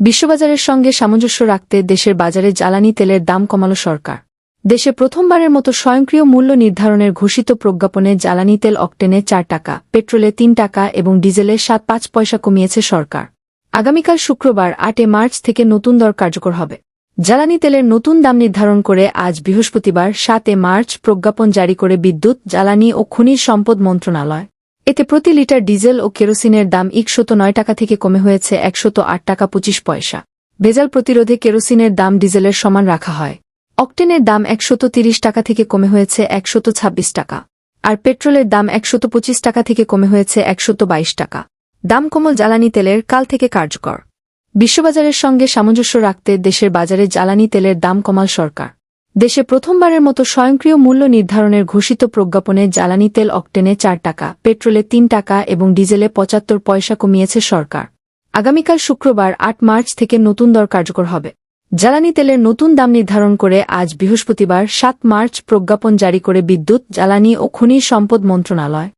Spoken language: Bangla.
বিশ্ববাজারের সঙ্গে সামঞ্জস্য রাখতে দেশের বাজারে জ্বালানি তেলের দাম কমালো সরকার। দেশে প্রথমবারের মতো স্বয়ংক্রিয় মূল্য নির্ধারণের ঘোষিত প্রজ্ঞাপনে জ্বালানি তেল অক্টেনে চার টাকা, পেট্রোলে তিন টাকা এবং ডিজেলে সাত পাঁচ পয়সা কমিয়েছে সরকার। আগামীকাল শুক্রবার আটে মার্চ থেকে নতুন দর কার্যকর হবে। জ্বালানি তেলের নতুন দাম নির্ধারণ করে আজ বৃহস্পতিবার সাতে মার্চ প্রজ্ঞাপন জারি করে বিদ্যুৎ, জ্বালানি ও খনিজ সম্পদ মন্ত্রণালয়। এতে প্রতি লিটার ডিজেল ও কেরোসিনের দাম একশত নয় টাকা থেকে কমে হয়েছে একশত আট টাকা পঁচিশ পয়সা। ভেজাল প্রতিরোধে কেরোসিনের দাম ডিজেলের সমান রাখা হয়। অক্টেনের দাম একশত তিরিশ টাকা থেকে কমে হয়েছে একশত ছাব্বিশ টাকা। আর পেট্রোলের দাম একশত পঁচিশ টাকা থেকে কমে হয়েছে একশত বাইশ টাকা। দাম কমল জ্বালানি তেলের কাল থেকে কার্যকর। বিশ্ববাজারের সঙ্গে সামঞ্জস্য রাখতে দেশের বাজারে জ্বালানি তেলের দাম কমাল সরকার। দেশে প্রথমবারের মতো স্বয়ংক্রিয় মূল্য নির্ধারণের ঘোষিত প্রজ্ঞাপনে জ্বালানি তেল অক্টেনে চার টাকা, পেট্রোলে তিন টাকা এবং ডিজেলে পঁচাত্তর পয়সা কমিয়েছে সরকার। আগামীকাল শুক্রবার আট মার্চ থেকে নতুন দর কার্যকর হবে। জ্বালানি তেলের নতুন দাম নির্ধারণ করে আজ বৃহস্পতিবার সাত মার্চ প্রজ্ঞাপন জারি করে বিদ্যুৎ, জ্বালানি ও খনিজ সম্পদ মন্ত্রণালয়।